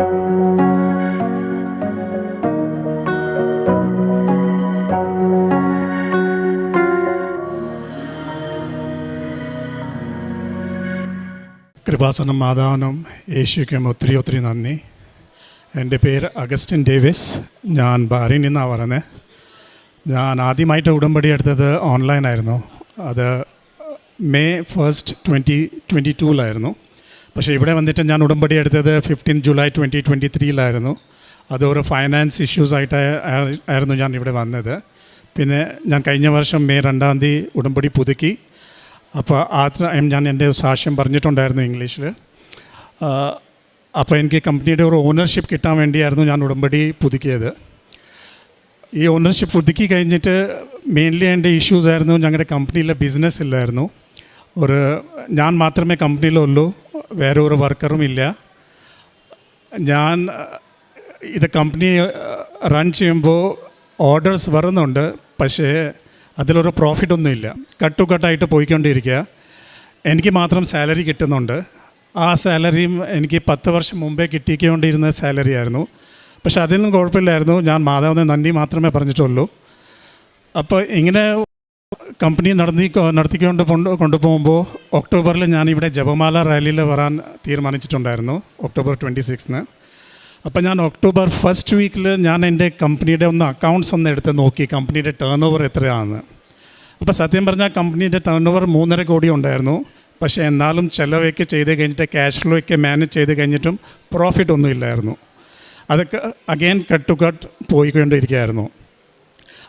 കൃപാസനം മാതാവിനും യേശുക്കും ഒത്തിരി ഒത്തിരി നന്ദി. എന്റെ പേര് അഗസ്റ്റിൻ ഡേവിസ്. ഞാൻ ബാറിൻ നിന്നാണ് പറയുന്നത് ഞാൻ ആദ്യമായിട്ട് ഉടമ്പടി എടുത്തത് ഓൺലൈനായിരുന്നു. അത് മെയ് ഫസ്റ്റ് ട്വന്റി ട്വന്റി ടൂവിലായിരുന്നു. പക്ഷേ ഇവിടെ വന്നിട്ട് ഞാൻ ഉടമ്പടി എടുത്തത് ഫിഫ്റ്റീൻ ജൂലൈ ട്വന്റി ട്വന്റി ത്രീയിലായിരുന്നു അത് ഒരു ഫൈനാൻസ് ഇഷ്യൂസ് ആയിട്ട് ആയിരുന്നു ഞാൻ ഇവിടെ വന്നത്. പിന്നെ ഞാൻ കഴിഞ്ഞ വർഷം മെയ് രണ്ടാം തീയതി ഉടമ്പടി പുതുക്കി. അപ്പോൾ ആ ടൈം ഞാൻ എന്റെ സാക്ഷ്യം പറഞ്ഞിട്ടുണ്ടായിരുന്നു ഇംഗ്ലീഷിൽ അപ്പോൾ എനിക്ക് കമ്പനിയുടെ ഒരു ഓണർഷിപ്പ് കിട്ടാൻ വേണ്ടിയായിരുന്നു ഞാൻ ഉടമ്പടി പുതുക്കിയത്. ഈ ഓണർഷിപ്പ് പുതുക്കി കഴിഞ്ഞിട്ട് മെയിൻലി എന്റെ ഇഷ്യൂസ് ആയിരുന്നു ഞങ്ങളുടെ കമ്പനിയിലെ ബിസിനസ് ഇല്ലായിരുന്നു. ഒരു ഞാൻ മാത്രമേ കമ്പനിയിലുള്ളൂ വേറെ ഒരു വർക്കറും ഇല്ല. ഞാൻ ഇത് കമ്പനി റൺ ചെയ്യുമ്പോൾ ഓർഡേഴ്സ് വരുന്നുണ്ട് പക്ഷേ അതിലൊരു പ്രോഫിറ്റ് ഒന്നുമില്ല കട്ട് ടു കട്ടായിട്ട് പോയിക്കൊണ്ടിരിക്കുക എനിക്ക് മാത്രം സാലറി കിട്ടുന്നുണ്ട്. ആ സാലറിയും എനിക്ക് പത്ത് വർഷം മുമ്പേ കിട്ടിക്കൊണ്ടിരുന്ന സാലറി ആയിരുന്നു. പക്ഷെ അതിനൊന്നും കുഴപ്പമില്ലായിരുന്നു. ഞാൻ മാതാവിനെ നന്ദി മാത്രമേ പറഞ്ഞിട്ടുള്ളൂ. അപ്പോൾ ഇങ്ങനെ കമ്പനി നടന്നി നടത്തിക്കൊണ്ട് കൊണ്ട് കൊണ്ടുപോകുമ്പോൾ ഒക്ടോബറിൽ ഞാനിവിടെ ജപമാല റാലിയിൽ വരാൻ തീരുമാനിച്ചിട്ടുണ്ടായിരുന്നു ഒക്ടോബർ ട്വന്റി സിക്സിന്. അപ്പോൾ ഞാൻ ഒക്ടോബർ ഫസ്റ്റ് വീക്കിൽ ഞാൻ എന്റെ കമ്പനിയുടെ ഒന്ന് അക്കൗണ്ട്സ് ഒന്ന് എടുത്ത് നോക്കി കമ്പനിയുടെ ടേൺ ഓവർ എത്രയാണെന്ന് അപ്പോൾ സത്യം പറഞ്ഞാൽ കമ്പനിയുടെ ടേൺ ഓവർ മൂന്നര കോടി ഉണ്ടായിരുന്നു പക്ഷേ എന്നാലും ചിലവൊക്കെ ചെയ്ത് കഴിഞ്ഞിട്ട് ക്യാഷ് ഫ്ലോ ഒക്കെ മാനേജ് ചെയ്ത് കഴിഞ്ഞിട്ടും പ്രോഫിറ്റ് ഒന്നും ഇല്ലായിരുന്നു. അതൊക്കെ അഗെയിൻ കട്ട് ടു കട്ട് പോയിക്കൊണ്ടിരിക്കുകയായിരുന്നു.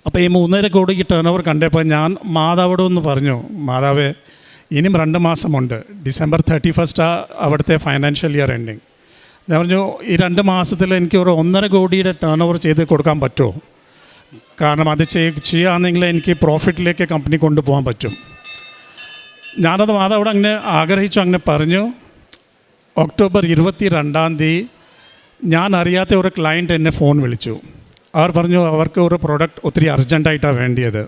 അപ്പോൾ ഈ മൂന്നര കോടിക്ക് ടേൺ ഓവർ കണ്ടപ്പോൾ ഞാൻ മാതാവോട് ഒന്ന് പറഞ്ഞു മാതാവേ ഇനിയും രണ്ട് മാസമുണ്ട്. ഡിസംബർ തേർട്ടി ഫസ്റ്റ് അവിടുത്തെ ഫൈനാൻഷ്യൽ ഇയർ എൻഡിങ് ഞാൻ പറഞ്ഞു ഈ രണ്ട് മാസത്തിൽ എനിക്ക് ഒരു ഒന്നര കോടിയുടെ ടേൺ ഓവർ ചെയ്ത് കൊടുക്കാൻ പറ്റുമോ? കാരണം അത് ചെയ് ചെയ്യുകയാണെങ്കിൽ എനിക്ക് പ്രോഫിറ്റിലേക്ക് കമ്പനി കൊണ്ടുപോകാൻ പറ്റും. ഞാനത് മാതാവോട് അങ്ങനെ ആഗ്രഹിച്ചു അങ്ങനെ പറഞ്ഞു. ഒക്ടോബർ ഇരുപത്തി രണ്ടാം തീയതി ഞാൻ അറിയാത്ത ഒരു ക്ലയന്റ് എന്നെ ഫോൺ വിളിച്ചു. അവർ പറഞ്ഞു അവർക്ക് ഒരു പ്രോഡക്റ്റ് ഒത്തിരി അർജന്റായിട്ടാണ് വേണ്ടിയത്.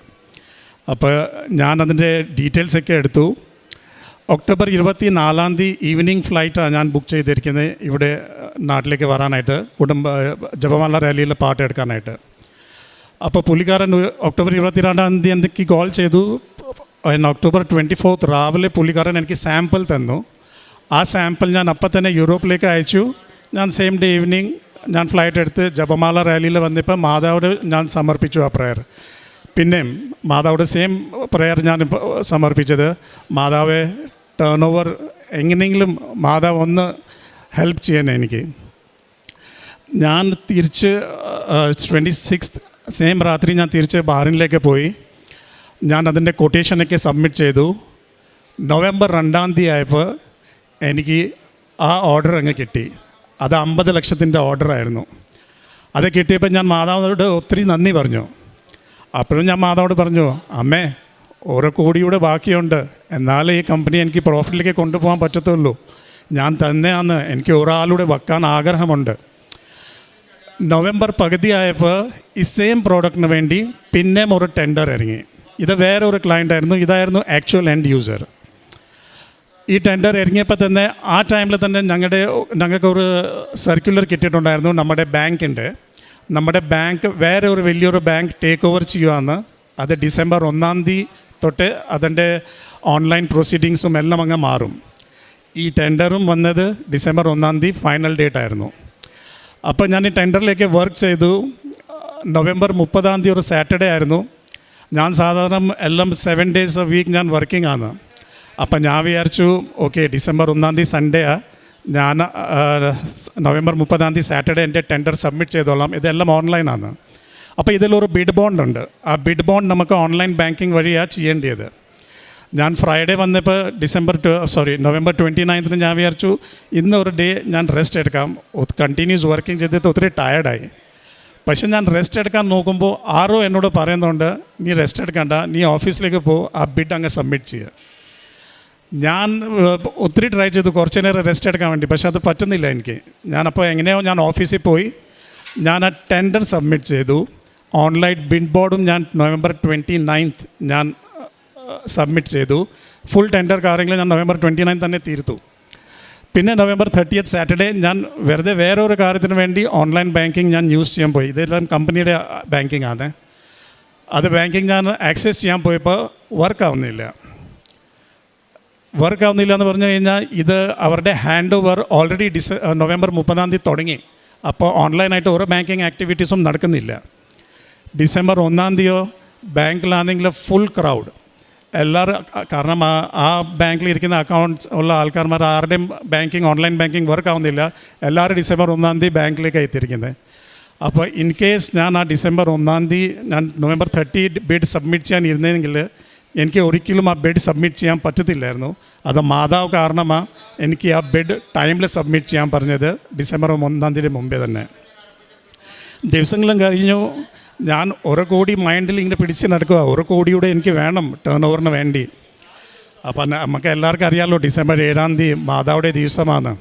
അപ്പോൾ ഞാനതിന്റെ ഡീറ്റെയിൽസൊക്കെ എടുത്തു. ഒക്ടോബർ ഇരുപത്തി നാലാം തീയതി ഈവനിങ് ഫ്ലൈറ്റാണ് ഞാൻ ബുക്ക് ചെയ്തിരിക്കുന്നത് ഇവിടെ നാട്ടിലേക്ക് വരാനായിട്ട് കുടുംബ ജപമാല റാലിയിൽ പാട്ട് എടുക്കാനായിട്ട്. അപ്പോൾ പുള്ളിക്കാരൻ ഒക്ടോബർ ഇരുപത്തി രണ്ടാം തീയതി എനിക്ക് കോൾ ചെയ്തു. ഒക്ടോബർ ട്വന്റി ഫോർത്ത് രാവിലെ പുള്ളിക്കാരൻ എനിക്ക് സാമ്പിൾ തന്നു. ആ സാമ്പിൾ ഞാൻ അപ്പം തന്നെ യൂറോപ്പിലേക്ക് അയച്ചു. ഞാൻ സെയിം ഡേ ഈവനിങ് ഞാൻ ഫ്ലൈറ്റ് എടുത്ത് ജപമാല റാലിയിൽ വന്നപ്പോൾ മാതാവിന് ഞാൻ സമർപ്പിച്ചു ആ പ്രയർ പിന്നെയും മാതാവിടെ സെയിം പ്രയർ ഞാൻ സമർപ്പിച്ചത്. മാതാവെ ടേൺ ഓവർ എങ്ങനെയെങ്കിലും മാതാവ് ഒന്ന് ഹെൽപ്പ് ചെയ്യാൻ എനിക്ക്. ഞാൻ തിരിച്ച് ട്വന്റി സിക്സ് സെയിം രാത്രി ഞാൻ തിരിച്ച് ബാറിനിലേക്ക് പോയി. ഞാൻ അതിന്റെ കൊട്ടേഷനൊക്കെ സബ്മിറ്റ് ചെയ്തു. നവംബർ രണ്ടാം തീയതി ആയപ്പോൾ എനിക്ക് ആ ഓർഡർ അങ്ങ് കിട്ടി. അത് അമ്പത് ലക്ഷത്തിന്റെ ഓർഡറായിരുന്നു. അത് കിട്ടിയപ്പോൾ ഞാൻ മാതാവിനോട് ഒത്തിരി നന്ദി പറഞ്ഞു. അപ്പോഴും ഞാൻ മാതാവോട് പറഞ്ഞു അമ്മേ ഓരോ കോടിയുടെ ബാക്കിയുണ്ട്. എന്നാലേ ഈ കമ്പനി എനിക്ക് പ്രോഫിറ്റിലേക്ക് കൊണ്ടുപോകാൻ പറ്റത്തുള്ളൂ. ഞാൻ തന്നെയാണ് എനിക്ക് ഒരാളുടെ വെക്കാൻ ആഗ്രഹമുണ്ട്. നവംബർ പകുതിയായപ്പോൾ ഈ സെയിം പ്രോഡക്റ്റിന് വേണ്ടി പിന്നെയും ഒരു ടെൻഡർ ഇറങ്ങി. ഇത് വേറെ ഒരു ക്ലയന്റ് ആയിരുന്നു. ഇതായിരുന്നു ആക്ച്വൽ എൻഡ് യൂസർ ഈ ടെൻഡർ ഇറങ്ങിയപ്പോൾ തന്നെ ആ ടൈമിൽ തന്നെ ഞങ്ങളുടെ ഞങ്ങൾക്ക് ഒരു സർക്കുലർ കിട്ടിയിട്ടുണ്ടായിരുന്നു. നമ്മുടെ ബാങ്കിന്റെ നമ്മുടെ ബാങ്ക് വേറെ ഒരു വലിയൊരു ബാങ്ക് ടേക്ക് ഓവർ ചെയ്യുകയാണ് അത് ഡിസംബർ ഒന്നാം തീയതി തൊട്ട് അതിന്റെ ഓൺലൈൻ പ്രൊസീഡിങ്സും എല്ലാം അങ്ങ് മാറും. ഈ ടെൻഡറും വന്നത് ഡിസംബർ ഒന്നാം തീയതി ഫൈനൽ ഡേറ്റ് ആയിരുന്നു. അപ്പോൾ ഞാൻ ഈ ടെൻഡറിലേക്ക് വർക്ക് ചെയ്തു. നവംബർ മുപ്പതാം തീയതി ഒരു സാറ്റർഡേ ആയിരുന്നു. ഞാൻ സാധാരണ എല്ലാം സെവൻ ഡേയ്സ് എ വീക്ക് ഞാൻ വർക്കിംഗ് ആണ്. അപ്പം ഞാൻ വിചാരിച്ചു ഓക്കെ ഡിസംബർ ഒന്നാം തീയതി സൺഡേ ആണ് ഞാൻ നവംബർ മുപ്പതാം തീയതി സാറ്റർഡേ എന്റെ ടെൻഡർ സബ്മിറ്റ് ചെയ്തോളാം. ഇതെല്ലാം ഓൺലൈനാണ് അപ്പോൾ ഇതിലൊരു ബിഡ് ബോണ്ട് ഉണ്ട്. ആ ബിഡ് ബോണ്ട് നമുക്ക് ഓൺലൈൻ ബാങ്കിങ് വഴിയാണ് ചെയ്യേണ്ടത് ഞാൻ ഫ്രൈഡേ വന്നപ്പോൾ ഡിസംബർ സോറി നവംബർ ട്വന്റി നയൻത്തിന് ഞാൻ വിചാരിച്ചു ഇന്ന് ഒരു ഡേ ഞാൻ റെസ്റ്റ് എടുക്കാം. കണ്ടിന്യൂസ് വർക്കിംഗ് ചെയ്തിട്ട് ഒത്തിരി ടയർഡായി പക്ഷെ ഞാൻ റെസ്റ്റ് എടുക്കാൻ നോക്കുമ്പോൾ ആരോ എന്നോട് പറയുന്നുണ്ട് നീ റെസ്റ്റ് എടുക്കണ്ട നീ ഓഫീസിലേക്ക് പോ ആ ബിഡ് അങ്ങ് സബ്മിറ്റ് ചെയ്യുക ഞാൻ ഒത്തിരി ട്രൈ ചെയ്തു കുറച്ച് നേരം റെസ്റ്റ് എടുക്കാൻ വേണ്ടി പക്ഷെ അത് പറ്റുന്നില്ല എനിക്ക്. ഞാനപ്പോൾ എങ്ങനെയോ ഞാൻ ഓഫീസിൽ പോയി. ഞാൻ ആ ടെൻഡർ സബ്മിറ്റ് ചെയ്തു. ഓൺലൈൻ ബിഡ് ബോർഡും ഞാൻ നവംബർ ട്വന്റി നയൻത്ത് ഞാൻ സബ്മിറ്റ് ചെയ്തു. ഫുൾ ടെൻഡർ കാര്യങ്ങൾ ഞാൻ നവംബർ ട്വന്റി നയൻ തന്നെ തീർത്തു. പിന്നെ നവംബർ തേർട്ടിയത്ത് സാറ്റർഡേ ഞാൻ വെറുതെ വേറൊരു കാര്യത്തിന് വേണ്ടി ഓൺലൈൻ ബാങ്കിങ് ഞാൻ യൂസ് ചെയ്യാൻ പോയി. ഇതെല്ലാം കമ്പനിയുടെ ബാങ്കിങ് ആണ്. അത് ബാങ്കിങ് ഞാൻ ആക്സസ് ചെയ്യാൻ പോയപ്പോൾ വർക്ക് ആവുന്നില്ല. വർക്ക് ആവുന്നില്ല എന്ന് പറഞ്ഞു കഴിഞ്ഞാൽ ഇത് അവരുടെ ഹാൻഡ് ഓവർ ഓൾറെഡി ഡിസ നവംബർ മുപ്പതാം തീയതി തുടങ്ങി. അപ്പോൾ ഓൺലൈനായിട്ട് ഓരോ ബാങ്കിങ് ആക്ടിവിറ്റീസും നടക്കുന്നില്ല. ഡിസംബർ ഒന്നാം തീയതിയോ ബാങ്കിലാണെങ്കിൽ ഫുൾ ക്രൗഡ് എല്ലാവരും കാരണം ആ ആ ബാങ്കിൽ ഇരിക്കുന്ന അക്കൗണ്ട്സ് ഉള്ള ആൾക്കാർമാർ ആരുടെയും ബാങ്കിങ് ഓൺലൈൻ ബാങ്കിങ് വർക്ക് ആവുന്നില്ല. എല്ലാവരും ഡിസംബർ ഒന്നാം തീയതി ബാങ്കിലേക്ക് എത്തിയിരിക്കുന്നത്. അപ്പോൾ ഇൻ കേസ് ഞാൻ ആ ഡിസംബർ ഒന്നാം തീയതി ഞാൻ നവംബർ തേർട്ടി ബിഡ് സബ്മിറ്റ് ചെയ്യാൻ ഇരുന്നെങ്കിൽ എനിക്ക് ഒരിക്കലും ആ ബെഡ് സബ്മിറ്റ് ചെയ്യാൻ പറ്റത്തില്ലായിരുന്നു. അത് മാതാവ് കാരണമാണ് എനിക്ക് ആ ബെഡ് ടൈമിൽ സബ്മിറ്റ് ചെയ്യാൻ പറഞ്ഞത് ഡിസംബർ ഒന്നാം തീയതി മുമ്പേ തന്നെ. ദിവസങ്ങളും കഴിഞ്ഞു. ഞാൻ ഒരു കോടി മൈൻഡിൽ ഇങ്ങനെ പിടിച്ച് നടക്കുക ഒരു കോടിയുടെ എനിക്ക് വേണം ടേൺ ഓവറിന് വേണ്ടി. അപ്പം നമുക്ക് എല്ലാവർക്കും അറിയാമല്ലോ ഡിസംബർ ഏഴാം തീയതി മാതാവുടെ ദിവസമാണ്.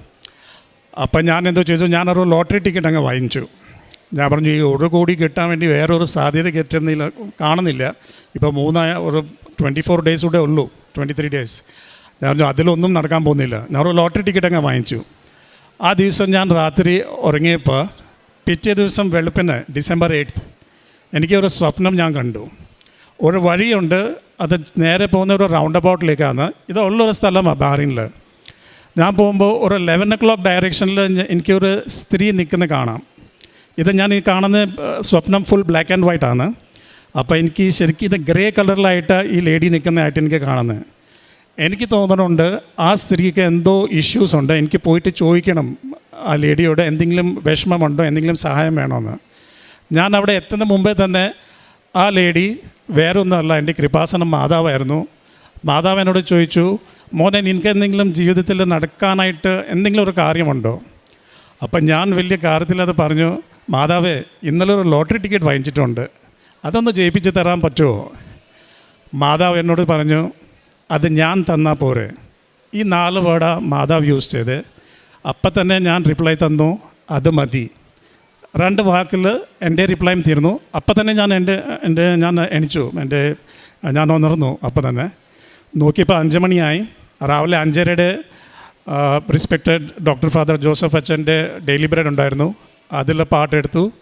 അപ്പം ഞാൻ എന്തോ ചോദിച്ചു ഞാനൊരു ലോട്ടറി ടിക്കറ്റ് അങ്ങ് വാങ്ങിച്ചു. ഞാൻ പറഞ്ഞു ഈ ഒരു കോടി കിട്ടാൻ വേണ്ടി വേറൊരു സാധ്യത കിട്ടുന്നില്ല കാണുന്നില്ല. ഇപ്പോൾ മൂന്നായ ഒരു ട്വന്റി ഫോർ ഡേയ്സ് കൂടെ ഉള്ളൂ ട്വന്റി ത്രീ ഡേയ്സ് ഞാൻ പറഞ്ഞു അതിലൊന്നും നടക്കാൻ പോകുന്നില്ല. ഞാൻ ഒരു ലോട്ടറി ടിക്കറ്റ് അങ്ങ് വാങ്ങിച്ചു. ആ ദിവസം ഞാൻ രാത്രി ഉറങ്ങിയപ്പോൾ പിറ്റേ ദിവസം വെളുപ്പിന് ഡിസംബർ എയ്റ്റ് എനിക്ക് ഒരു സ്വപ്നം ഞാൻ കണ്ടു. ഒരു വഴിയുണ്ട് അത് നേരെ പോകുന്ന ഒരു റൗണ്ട് അബൌട്ടിലേക്കാണ് ഇത് ഉള്ളൊരു സ്ഥലമാണ് ബാറിനിൽ ഞാൻ പോകുമ്പോൾ ഒരു ലെവൻ ഒ ക്ലോക്ക് ഡയറക്ഷനിൽ എനിക്കൊരു സ്ത്രീ നിൽക്കുന്ന കാണാം. ഇത് ഞാൻ ഈ കാണുന്ന സ്വപ്നം ഫുൾ ബ്ലാക്ക് ആൻഡ് വൈറ്റ് ആണ്. അപ്പോൾ എനിക്ക് ശരിക്കും ഇത് ഗ്രേ കളറിലായിട്ട് ഈ ലേഡി നിൽക്കുന്നതായിട്ട് എനിക്ക് കാണുന്നത്. എനിക്ക് തോന്നുന്നുണ്ട് ആ സ്ത്രീക്ക് എന്തോ ഇഷ്യൂസ് ഉണ്ട്. എനിക്ക് പോയിട്ട് ചോദിക്കണം ആ ലേഡിയോട് എന്തെങ്കിലും വിഷമമുണ്ടോ എന്തെങ്കിലും സഹായം വേണമെന്ന് ഞാൻ അവിടെ എത്തുന്ന മുമ്പേ തന്നെ ആ ലേഡി വേറൊന്നുമല്ല എന്റെ കൃപാസനം മാതാവായിരുന്നു. മാതാവ് എന്നോട് ചോദിച്ചു മോനെ നിനക്ക് എന്തെങ്കിലും ജീവിതത്തിൽ നടക്കാനായിട്ട് എന്തെങ്കിലും ഒരു കാര്യമുണ്ടോ? അപ്പം ഞാൻ വലിയ കാര്യത്തിൽ അത് പറഞ്ഞു മാതാവേ ഇന്നലെ ഒരു ലോട്ടറി ടിക്കറ്റ് വാങ്ങിച്ചിട്ടുണ്ട്. അതൊന്ന് ജയിപ്പിച്ച് തരാൻ പറ്റുമോ? മാതാവ് എന്നോട് പറഞ്ഞു അത് ഞാൻ തന്നാൽ പോരെ. ഈ നാല് വേർഡാ മാതാവ് യൂസ് ചെയ്ത്. അപ്പം തന്നെ ഞാൻ റിപ്ലൈ തന്നു അത് മതി. രണ്ട് വാക്കിൽ എന്റെ റിപ്ലൈയും തീർന്നു. അപ്പം തന്നെ ഞാൻ എന്റെ എന്റെ ഞാൻ എണിച്ചു എന്റെ ഞാൻ ഉണർന്നു അപ്പം തന്നെ. നോക്കിയപ്പോൾ അഞ്ച് മണിയായി. രാവിലെ അഞ്ചരയുടെ റിസ്പെക്റ്റഡ് ഡോക്ടർ ഫാദർ ജോസഫ് അച്ഛന്റെ ഡെയിലി ബ്രെഡ് ഉണ്ടായിരുന്നു. അതിൽ പാട്ടെടുത്തു.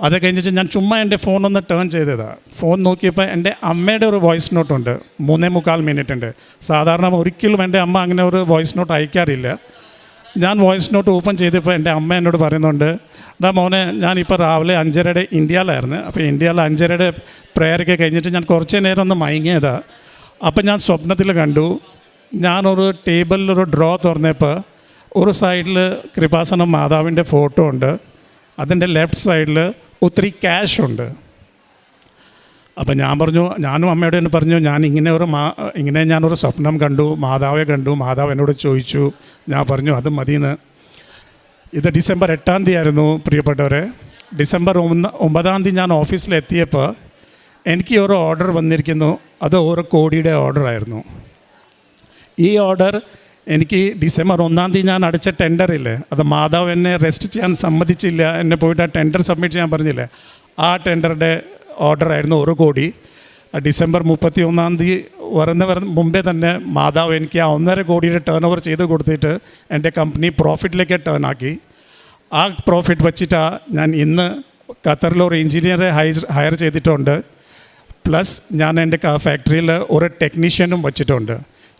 അത് കഴിഞ്ഞിട്ട് ഞാൻ ചുമ്മാ എന്റെ ഫോൺ ഒന്ന് ടേൺ ചെയ്തതാണ് ഫോൺ നോക്കിയപ്പോൾ എന്റെ അമ്മയുടെ ഒരു വോയിസ് നോട്ടുണ്ട് മൂന്നേ മുക്കാൽ മിനിറ്റ് ഉണ്ട്. സാധാരണ ഒരിക്കലും എന്റെ അമ്മ അങ്ങനെ ഒരു വോയിസ് നോട്ട് അയക്കാറില്ല. ഞാൻ വോയിസ് നോട്ട് ഓപ്പൺ ചെയ്തപ്പോൾ എന്റെ അമ്മ എന്നോട് പറയുന്നുണ്ട് ഡാ മോനെ ഞാനിപ്പോൾ രാവിലെ അഞ്ചരയുടെ ഇന്ത്യയിലായിരുന്നു. അപ്പോൾ ഇന്ത്യയിലെ അഞ്ചരയുടെ പ്രേയറൊക്കെ കഴിഞ്ഞിട്ട് ഞാൻ കുറച്ച് നേരം ഒന്ന് മയങ്ങിയതാണ് അപ്പം ഞാൻ സ്വപ്നത്തിൽ കണ്ടു. ഞാനൊരു ടേബിളിലൊരു ഡ്രോ തുറന്നപ്പോൾ ഒരു സൈഡിൽ കൃപാസനം മാതാവിന്റെ ഫോട്ടോ ഉണ്ട്. അതിന്റെ ലെഫ്റ്റ് സൈഡിൽ ഒത്തിരി ക്യാഷുണ്ട് അപ്പം ഞാൻ പറഞ്ഞു ഞാനും അമ്മയോട് തന്നെ പറഞ്ഞു ഞാൻ ഇങ്ങനെ ഒരു മാ ഇങ്ങനെ ഞാനൊരു സ്വപ്നം കണ്ടു മാതാവെ കണ്ടു മാതാവ് എന്നോട് ചോദിച്ചു. ഞാൻ പറഞ്ഞു അത് മതിയെന്ന്. ഇത് ഡിസംബർ എട്ടാം തീയതി ആയിരുന്നു പ്രിയപ്പെട്ടവരെ. ഡിസംബർ ഒന്ന് ഒമ്പതാം തീയതി ഞാൻ ഓഫീസിലെത്തിയപ്പോൾ എനിക്ക് ഒരു ഓർഡർ വന്നിരിക്കുന്നു. അത് ഒരു കോടിയുടെ ഓർഡറായിരുന്നു ഈ ഓർഡർ എനിക്ക് ഡിസംബർ ഒന്നാം തീയതി ഞാൻ അടിച്ച ടെൻഡറില്ലേ അത് മാതാവ് എന്നെ റെസ്റ്റ് ചെയ്യാൻ സമ്മതിച്ചില്ല. എന്നെ പോയിട്ട് ആ ടെൻഡർ സബ്മിറ്റ് ചെയ്യാൻ പറഞ്ഞില്ലേ? ആ ടെൻഡറുടെ ഓർഡർ ആയിരുന്നു ഒരു കോടി. ഡിസംബർ മുപ്പത്തി ഒന്നാം തീയതി വരുന്ന വരുന്ന മുമ്പേ തന്നെ മാതാവ് എനിക്ക് ആ ഒന്നര കോടിയുടെ ടേൺ ഓവർ ചെയ്ത് കൊടുത്തിട്ട് എന്റെ കമ്പനി പ്രോഫിറ്റിലേക്ക് ടേൺ ആക്കി. ആ പ്രോഫിറ്റ് വച്ചിട്ടാണ് ഞാൻ ഇന്ന് ഖത്തറിൽ ഒരു എഞ്ചിനീയറെ ഹയർ ഹയർ ചെയ്തിട്ടുണ്ട്. പ്ലസ് ഞാൻ എന്റെ ഫാക്ടറിയിൽ ഒരു ടെക്നീഷ്യനും വച്ചിട്ടുണ്ട്.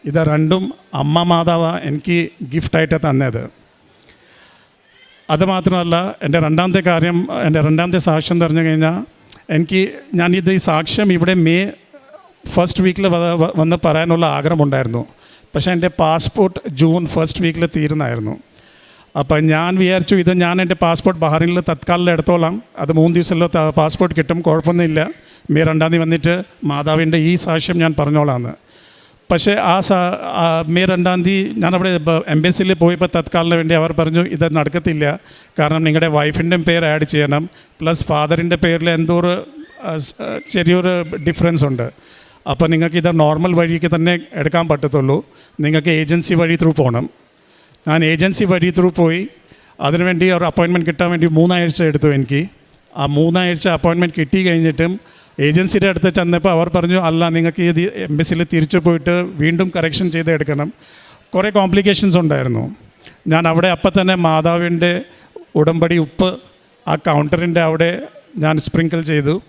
ഇത് രണ്ടും അമ്മ മാതാവ് എനിക്ക് ഗിഫ്റ്റായിട്ട് തന്നത്. അതുമാത്രമല്ല എന്റെ രണ്ടാമത്തെ കാര്യം എന്റെ രണ്ടാമത്തെ സാക്ഷ്യം എന്ന് പറഞ്ഞു കഴിഞ്ഞാൽ എനിക്ക് ഞാനിത് ഈ സാക്ഷ്യം ഇവിടെ മെയ് ഫസ്റ്റ് വീക്കിൽ വന്ന് പറയാനുള്ള ആഗ്രഹമുണ്ടായിരുന്നു. പക്ഷേ എന്റെ പാസ്പോർട്ട് ജൂൺ ഫസ്റ്റ് വീക്കിൽ തീരുന്നായിരുന്നു. അപ്പം ഞാൻ വിചാരിച്ചു ഇത് ഞാൻ എന്റെ പാസ്പോർട്ട് ബഹറിനിൽ തത്കാലിൽ എടുത്തോളാം. അത് മൂന്ന് ദിവസമല്ലോ പാസ്പോർട്ട് കിട്ടും കുഴപ്പമൊന്നുമില്ല. മെയ് രണ്ടാം തീയതി വന്നിട്ട് മാതാവിന്റെ ഈ സാക്ഷ്യം ഞാൻ പറഞ്ഞോളാന്ന്. പക്ഷേ ആ സാ മെയ് രണ്ടാം തീയതി ഞാനവിടെ എംബസിയിൽ പോയപ്പോൾ തത്കാലിന് വേണ്ടി അവർ പറഞ്ഞു ഇത് നടക്കത്തില്ല. കാരണം നിങ്ങളുടെ വൈഫിന്റെയും പേര് ആഡ് ചെയ്യണം. പ്ലസ് ഫാദറിന്റെ പേരിൽ എന്തോ ഒരു ചെറിയൊരു ഡിഫറൻസ് ഉണ്ട്. അപ്പോൾ നിങ്ങൾക്ക് ഇത് നോർമൽ വഴിക്ക് തന്നെ എടുക്കാൻ പറ്റത്തുള്ളൂ. നിങ്ങൾക്ക് ഏജൻസി വഴി ത്രൂ പോകണം ഞാൻ ഏജൻസി വഴി ത്രൂ പോയി. അതിനുവേണ്ടി ഒരു അപ്പോയിൻമെന്റ് കിട്ടാൻ വേണ്ടി മൂന്നാഴ്ച എടുത്തു എനിക്ക്. ആ മൂന്നാഴ്ച അപ്പോയിൻമെന്റ് കിട്ടി കഴിഞ്ഞിട്ടും ഏജൻസിയുടെ അടുത്ത് ചെന്നപ്പോൾ അവർ പറഞ്ഞു അല്ല നിങ്ങൾക്ക് ഈ എംബസിയിൽ തിരിച്ചു പോയിട്ട് വീണ്ടും കറക്ഷൻ ചെയ്ത് എടുക്കണം. കുറേ കോംപ്ലിക്കേഷൻസ് ഉണ്ടായിരുന്നു. ഞാൻ അവിടെ അപ്പം തന്നെ മാതാവിന്റെ ഉടമ്പടി ഉപ്പ് ആ കൗണ്ടറിന്റെ അവിടെ ഞാൻ സ്പ്രിങ്കിൾ ചെയ്തു.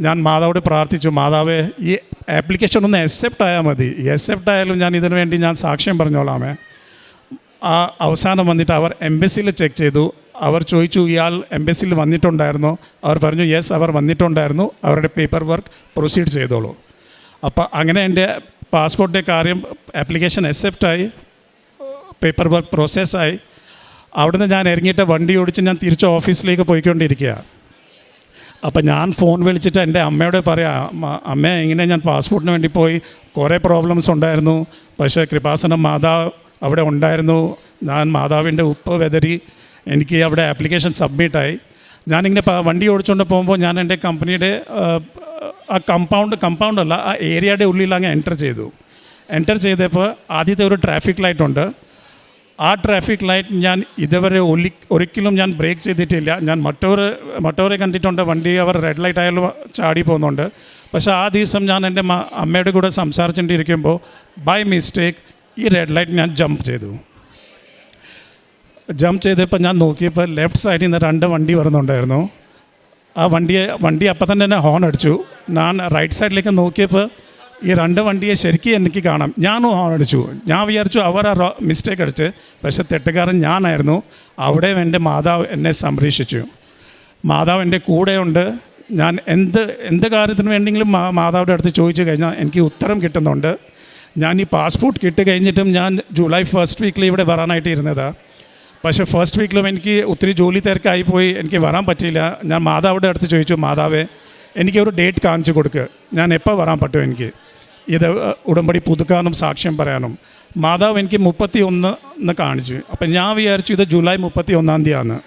ഞാൻ മാതാവോട് പ്രാർത്ഥിച്ചു മാതാവേ ഈ ആപ്ലിക്കേഷൻ ഒന്ന് അക്സെപ്റ്റ് ആയാൽ മതി. അക്സെപ്റ്റ് ആയാലും ഞാൻ ഇതിനു വേണ്ടി ഞാൻ സാക്ഷ്യം പറഞ്ഞോളാമേ ആ അവസാനം വന്നിട്ട് അവർ എംബസിയിൽ ചെക്ക് ചെയ്തു. അവർ ചോദിച്ചു ഇയാൾ എംബസിയിൽ വന്നിട്ടുണ്ടായിരുന്നോ. അവർ പറഞ്ഞു യെസ് അവർ വന്നിട്ടുണ്ടായിരുന്നു. അവരുടെ പേപ്പർ വർക്ക് പ്രൊസീഡ് ചെയ്തോളൂ. അപ്പോൾ അങ്ങനെ എന്റെ പാസ്പോർട്ടിന്റെ കാര്യം ആപ്ലിക്കേഷൻ അക്സെപ്റ്റായി പേപ്പർ വർക്ക് പ്രോസസ്സായി അവിടുന്ന് ഞാൻ ഇറങ്ങിയിട്ട് വണ്ടി ഓടിച്ച് ഞാൻ തിരിച്ച് ഓഫീസിലേക്ക് പോയിക്കൊണ്ടിരിക്കുകയാണ് അപ്പം ഞാൻ ഫോൺ വിളിച്ചിട്ട് എന്റെ അമ്മയോട് പറയാം "അമ്മ- ഇങ്ങനെ ഞാൻ പാസ്പോർട്ടിന് വേണ്ടി പോയി. കുറേ പ്രോബ്ലംസ് ഉണ്ടായിരുന്നു. പക്ഷേ കൃപാസനം മാതാവ് അവിടെ ഉണ്ടായിരുന്നു. ഞാൻ മാതാവിന്റെ ഉപ്പ് വെതറി എനിക്ക് അവിടെ ആപ്ലിക്കേഷൻ സബ്മിറ്റായി ഞാനിങ്ങനെ വണ്ടി ഓടിച്ചുകൊണ്ട് പോകുമ്പോൾ ഞാൻ എന്റെ കമ്പനിയുടെ ആ, കമ്പൗണ്ട് കമ്പൗണ്ട് അല്ല ആ ഏരിയയുടെ ഉള്ളിൽ അങ്ങ് എന്റർ ചെയ്തു. എന്റർ ചെയ്തപ്പോൾ ആദ്യത്തെ ഒരു ട്രാഫിക് ലൈറ്റ് ഉണ്ട്. ആ ട്രാഫിക് ലൈറ്റ് ഞാൻ ഇതുവരെ ഒലി ഒരിക്കലും ഞാൻ ബ്രേക്ക് ചെയ്തിട്ടില്ല. ഞാൻ മറ്റവർ മറ്റവരെ കണ്ടിട്ടുണ്ട് വണ്ടി അവർ റെഡ് ലൈറ്റ് ആയാലും ചാടി പോകുന്നുണ്ട്. പക്ഷേ ആ ദിവസം ഞാൻ എന്റെ അമ്മയുടെ കൂടെ സംസാരിച്ചുകൊണ്ടിരിക്കുമ്പോൾ ബൈ മിസ്റ്റേക്ക് ഈ റെഡ് ലൈറ്റ് ഞാൻ ജമ്പ് ചെയ്തു. ജമ്പ് ചെയ്തപ്പോൾ ഞാൻ നോക്കിയപ്പോൾ ലെഫ്റ്റ് സൈഡിൽ നിന്ന് രണ്ട് വണ്ടി വരുന്നുണ്ടായിരുന്നു. ആ വണ്ടിയെ വണ്ടി അപ്പം തന്നെ എന്നെ ഹോൺ അടിച്ചു. ഞാൻ റൈറ്റ് സൈഡിലേക്ക് നോക്കിയപ്പോൾ ഈ രണ്ട് വണ്ടിയെ ശരിക്കും എനിക്ക് കാണാം. ഞാനും ഹോൺ അടിച്ചു. ഞാൻ വിചാരിച്ചു അവർ ആ മിസ്റ്റേക്ക് അടിച്ച്. പക്ഷെ തെട്ടുകാരൻ ഞാനായിരുന്നു. അവിടെ എന്റെ മാതാവ് എന്നെ സംരക്ഷിച്ചു. മാതാവ് എന്റെ കൂടെയുണ്ട്. ഞാൻ എന്ത് എന്ത് കാര്യത്തിന് വേണ്ടിയെങ്കിലും മാ മാതാവിന്റെ അടുത്ത് ചോദിച്ചു കഴിഞ്ഞാൽ എനിക്ക് ഉത്തരം കിട്ടുന്നുണ്ട്. ഞാൻ ഈ പാസ്പോർട്ട് കിട്ടി കഴിഞ്ഞിട്ടും ഞാൻ ജൂലൈ ഫസ്റ്റ് വീക്കിൽ ഇവിടെ വരാനായിട്ട് ഇരുന്നതാണ് പക്ഷേ ഫസ്റ്റ് വീക്കിലും എനിക്ക് ഒത്തിരി ജോലി തിരക്കായി പോയി. എനിക്ക് വരാൻ പറ്റിയില്ല. ഞാൻ മാതാവിന്റെ അടുത്ത് ചോദിച്ചു മാതാവേ എനിക്ക് ഒരു ഡേറ്റ് കാണിച്ചു കൊടുക്കുക ഞാൻ എപ്പോൾ വരാൻ പറ്റും എനിക്ക്? ഇത് ഉടമ്പടി പുതുക്കാനും സാക്ഷ്യം പറയാനും. മാതാവ് എനിക്ക് മുപ്പത്തി ഒന്ന് എന്ന് കാണിച്ചു. അപ്പം ഞാൻ വിചാരിച്ചു ഇത് ജൂലൈ മുപ്പത്തി ഒന്നാം തീയതിയാണ്.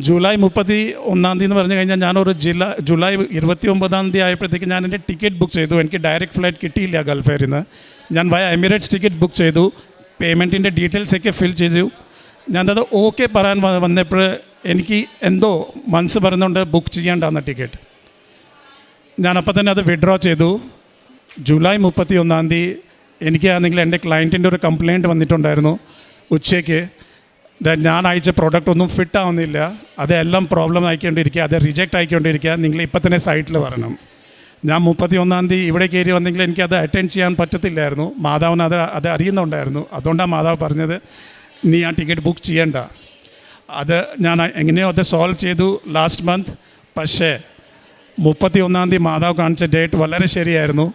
ജൂലൈ മുപ്പത്തി ഒന്നാം തീയതി എന്ന് പറഞ്ഞു കഴിഞ്ഞാൽ ഞാനൊരു ജില്ല ജൂലൈ ഇരുപത്തി ഒമ്പതാം തീയതി ആയപ്പോഴത്തേക്ക് ഞാൻ എന്റെ ടിക്കറ്റ് ബുക്ക് ചെയ്തു. എനിക്ക് ഡയറക്റ്റ് ഫ്ലൈറ്റ് കിട്ടിയില്ല ഗൾഫെയറിൽ നിന്ന് ഞാൻ വയ എമിറേറ്റ്സ് ടിക്കറ്റ് ബുക്ക് ചെയ്തു. പേയ്മെന്റിന്റെ ഡീറ്റെയിൽസ് ഒക്കെ ഫിൽ ചെയ്തു. ഞാനത് ഓക്കെ പറയാൻ വന്നപ്പോൾ എനിക്ക് എന്തോ മനസ്സ് പറയുന്നുണ്ട് ബുക്ക് ചെയ്യേണ്ടാന്ന ടിക്കറ്റ് ഞാനപ്പോൾ തന്നെ അത് വിഡ്രോ ചെയ്തു. ജൂലൈ മുപ്പത്തി ഒന്നാം തീയതി എനിക്ക് എനിക്കാണെങ്കിൽ എന്റെ ക്ലയന്റിന്റെ ഒരു കംപ്ലയിന്റ് വന്നിട്ടുണ്ടായിരുന്നു ഉച്ചയ്ക്ക്. ഞാൻ അയച്ച പ്രോഡക്റ്റ് ഒന്നും ഫിറ്റ് ആവുന്നില്ല. അതെല്ലാം പ്രോബ്ലം ആയിക്കൊണ്ടിരിക്കുക അത് റിജക്റ്റ് ആയിക്കൊണ്ടിരിക്കുക. നിങ്ങൾ ഇപ്പം തന്നെ സൈറ്റിൽ വരണം. ഞാൻ മുപ്പത്തി ഒന്നാം തീയതി ഇവിടെ കയറി വന്നെങ്കിൽ എനിക്ക് അത് അറ്റൻഡ് ചെയ്യാൻ പറ്റത്തില്ലായിരുന്നു. മാതാവിന് അത് അത് അറിയുന്നുണ്ടായിരുന്നു. അതുകൊണ്ടാണ് മാതാവ് പറഞ്ഞത് നീ ആ ടിക്കറ്റ് ബുക്ക് ചെയ്യണ്ട. അത് ഞാൻ എങ്ങനെയോ അത് സോൾവ് ചെയ്തു ലാസ്റ്റ് മന്ത് പക്ഷേ മുപ്പത്തി ഒന്നാം തീയതി മാതാവ് കാണിച്ച ഡേറ്റ് വളരെ ശരിയായിരുന്നു.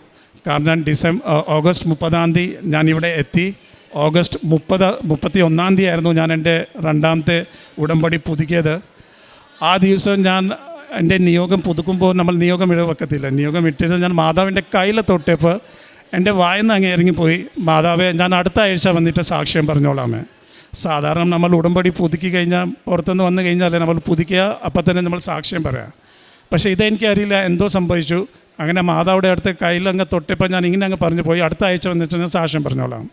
കാരണം ഡിസംബർ ഓഗസ്റ്റ് മുപ്പതാം തീയതി ഞാൻ ഇവിടെ എത്തി. ഓഗസ്റ്റ് മുപ്പത് മുപ്പത്തി ഒന്നാം തീയതി ആയിരുന്നു ഞാൻ എന്റെ രണ്ടാമത്തെ ഉടമ്പടി പുതുക്കിയത്. ആ ദിവസം ഞാൻ എന്റെ നിയോഗം പുതുക്കുമ്പോൾ നമ്മൾ നിയോഗം ഇടവെക്കത്തില്ല. നിയോഗം ഇട്ടിട്ട് ഞാൻ മാതാവിന്റെ കയ്യിൽ തൊട്ടപ്പോൾ എന്റെ വായന്ന് അങ്ങ് ഇറങ്ങിപ്പോയി. മാതാവെ ഞാൻ അടുത്ത ആഴ്ച വന്നിട്ട് സാക്ഷ്യം പറഞ്ഞോളാമേ സാധാരണ നമ്മൾ ഉടമ്പടി പുതുക്കി കഴിഞ്ഞാൽ പുറത്തുനിന്ന് വന്നു കഴിഞ്ഞാൽ നമ്മൾ പുതുക്കിയ അപ്പം തന്നെ നമ്മൾ സാക്ഷ്യം പറയാം. പക്ഷേ ഇതെനിക്കറിയില്ല എന്തോ സംഭവിച്ചു. അങ്ങനെ മാതാവിടെ അടുത്ത് കയ്യിൽ അങ്ങ് തൊട്ടിപ്പോൾ ഞാൻ ഇങ്ങനെ അങ്ങ് പറഞ്ഞു പോയി. അടുത്ത ആഴ്ച വന്നിട്ട് ഞാൻ സാക്ഷ്യം പറഞ്ഞോളാം.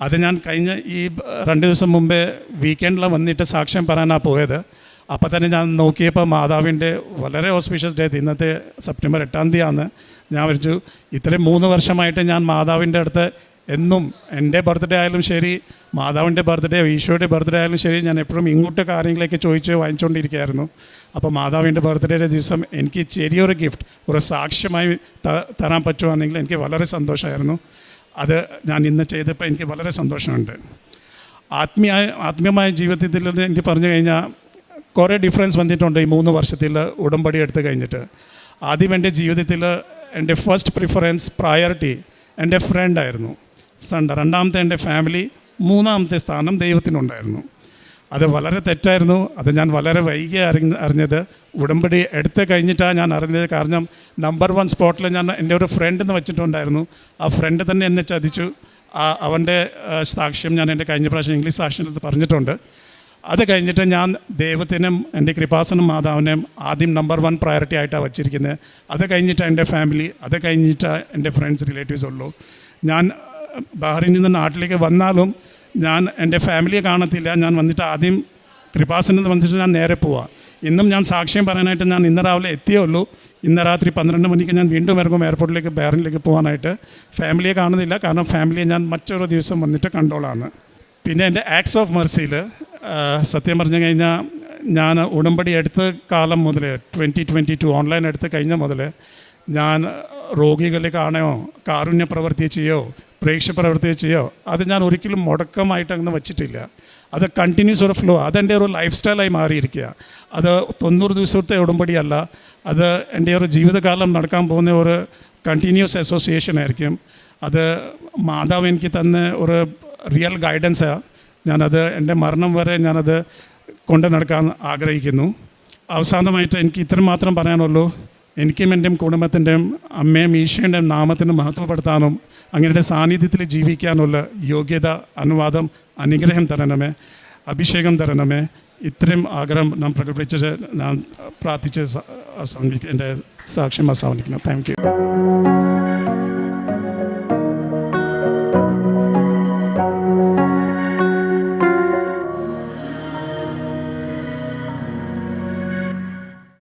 അത് ഞാൻ കഴിഞ്ഞ ഈ രണ്ട് ദിവസം മുമ്പേ വീക്കെൻഡിൽ വന്നിട്ട് സാക്ഷ്യം പറയാനാണ് പോയത്. അപ്പോൾ തന്നെ ഞാൻ നോക്കിയപ്പോൾ മാതാവിന്റെ വളരെ ഓസ്പീഷ്യസ് ഡേ ഇന്നത്തെ സെപ്റ്റംബർ എട്ടാം തീയതിയാണ് ഞാൻ വിളിച്ചു ഇത്രയും മൂന്ന് വർഷമായിട്ട് ഞാൻ മാതാവിന്റെ അടുത്ത് എന്നും എന്റെ ബർത്ത്ഡേ ആയാലും ശരി മാതാവിന്റെ ബർത്ത്ഡേ ഈശോയുടെ ബർത്ത്ഡേ ആയാലും ശരി ഞാൻ എപ്പോഴും ഇങ്ങോട്ട് കാര്യങ്ങളൊക്കെ ചോദിച്ച് വാങ്ങിച്ചുകൊണ്ടിരിക്കുകയായിരുന്നു അപ്പോൾ മാതാവിന്റെ ബർത്ത്ഡേയുടെ ദിവസം എനിക്ക് ചെറിയൊരു ഗിഫ്റ്റ് ഒരു സാക്ഷ്യമായി തരാൻ പറ്റുവാണെങ്കിൽ എനിക്ക് വളരെ സന്തോഷമായിരുന്നു. അത് ഞാൻ ഇന്ന് ചെയ്തപ്പോൾ എനിക്ക് വളരെ സന്തോഷമുണ്ട്. ആത്മീയ ആത്മീയമായ ജീവിതത്തിൽ എനിക്ക് പറഞ്ഞു കഴിഞ്ഞാൽ കുറേ ഡിഫറൻസ് വന്നിട്ടുണ്ട് ഈ മൂന്ന് വർഷത്തിൽ ഉടമ്പടി എടുത്ത് കഴിഞ്ഞിട്ട്. ആദ്യം എന്റെ ജീവിതത്തിൽ എന്റെ ഫസ്റ്റ് പ്രിഫറൻസ് പ്രയോറിറ്റി എന്റെ ഫ്രണ്ടായിരുന്നു സണ്ട രണ്ടാമത്തെ എന്റെ ഫാമിലി മൂന്നാമത്തെ സ്ഥാനം ദൈവത്തിനുണ്ടായിരുന്നു. അത് വളരെ തെറ്റായിരുന്നു. അത് ഞാൻ വളരെ വൈകി അറിഞ്ഞ അറിഞ്ഞത്. ഉടമ്പടി എടുത്ത് കഴിഞ്ഞിട്ടാണ് ഞാൻ അറിഞ്ഞത്. കാരണം നമ്പർ വൺ സ്പോട്ടിൽ ഞാൻ എന്റെ ഒരു ഫ്രണ്ട് എന്ന് വെച്ചിട്ടുണ്ടായിരുന്നു. ആ ഫ്രണ്ട് തന്നെ എന്നെ ചതിച്ചു. ആ അവന്റെ സാക്ഷ്യം ഞാൻ എന്റെ കഴിഞ്ഞ പ്രാവശ്യം ഇംഗ്ലീഷ് സാക്ഷ്യത്തിൽ പറഞ്ഞിട്ടുണ്ട്. അത് കഴിഞ്ഞിട്ട് ഞാൻ ദൈവത്തിനും എന്റെ കൃപാസനും മാതാവിനെയും ആദ്യം നമ്പർ വൺ പ്രയോറിറ്റി ആയിട്ടാണ് വച്ചിരിക്കുന്നത് അത് കഴിഞ്ഞിട്ടാണ് എന്റെ ഫാമിലി അത് കഴിഞ്ഞിട്ട് എന്റെ ഫ്രണ്ട്സ് റിലേറ്റീവ്സ് ഉള്ളൂ. ഞാൻ ബഹ്റിനിൽ നിന്ന് നാട്ടിലേക്ക് വന്നാലും ഞാൻ എന്റെ ഫാമിലിയെ കാണത്തില്ല. ഞാൻ വന്നിട്ട് ആദ്യം കൃപാസനത്തിൽ വന്നിട്ട് ഞാൻ നേരെ പോവാം. ഇന്നും ഞാൻ സാക്ഷ്യം പറയാനായിട്ട് ഞാൻ ഇന്ന് രാവിലെ എത്തിയേ ഉള്ളൂ. ഇന്ന് രാത്രി പന്ത്രണ്ട് മണിക്ക് ഞാൻ വീണ്ടും ഇറങ്ങും എയർപോർട്ടിലേക്ക് ബഹ്റിനിലേക്ക് പോകാനായിട്ട് ഫാമിലിയെ കാണുന്നില്ല. കാരണം ഫാമിലിയെ ഞാൻ മറ്റൊരു ദിവസം വന്നിട്ട് കണ്ടോളാണ് പിന്നെ എന്റെ ആക്ട്സ് ഓഫ് മെർസിയിൽ സത്യം പറഞ്ഞു കഴിഞ്ഞാൽ ഞാൻ ഉടമ്പടി എടുത്ത കാലം മുതൽ ട്വന്റി ട്വന്റി ടു ഓൺലൈൻ എടുത്ത് കഴിഞ്ഞ മുതൽ ഞാൻ രോഗികളെ കാണുകയോ കാരുണ്യ പ്രവൃത്തി ചെയ്യോ പ്രേക്ഷ പ്രവൃത്തി ചെയ്യോ അത് ഞാൻ ഒരിക്കലും മുടക്കമായിട്ട് അങ്ങനെ വച്ചിട്ടില്ല. അത് കണ്ടിന്യൂസ് ഒരു ഫ്ലോ അതെന്റെ ഒരു ലൈഫ് സ്റ്റൈലായി മാറിയിരിക്കുക. അത് തൊണ്ണൂറ് ദിവസത്തെ ഉടമ്പടിയല്ല അത് എന്റെ ഒരു ജീവിതകാലം നടക്കാൻ പോകുന്ന ഒരു കണ്ടിന്യൂസ് അസോസിയേഷൻ ആയിരിക്കും. അത് മാതാവ് എനിക്ക് തന്ന ഒരു റിയൽ ഗൈഡൻസാണ് ഞാനത് എന്റെ മരണം വരെ ഞാനത് കൊണ്ടു നടക്കാൻ ആഗ്രഹിക്കുന്നു. അവസാനമായിട്ട് എനിക്ക് ഇത്രയും മാത്രം പറയാനുള്ളൂ. എനിക്കും എന്റെയും കുടുംബത്തിന്റെയും അമ്മയും ഈശോന്റെയും നാമത്തിന് മഹത്വപ്പെടുത്താനും അങ്ങയുടെ സാന്നിധ്യത്തിൽ ജീവിക്കാനുള്ള യോഗ്യത അനുവാദം അനുഗ്രഹം തരണമേ. അഭിഷേകം തരണമേ. ഇത്രയും ആഗ്രഹം നാം പ്രകടിപ്പിച്ചത് ഞാൻ പ്രാർത്ഥിച്ച് എന്റെ സാക്ഷ്യം അവസാനിക്കുന്നു താങ്ക് യു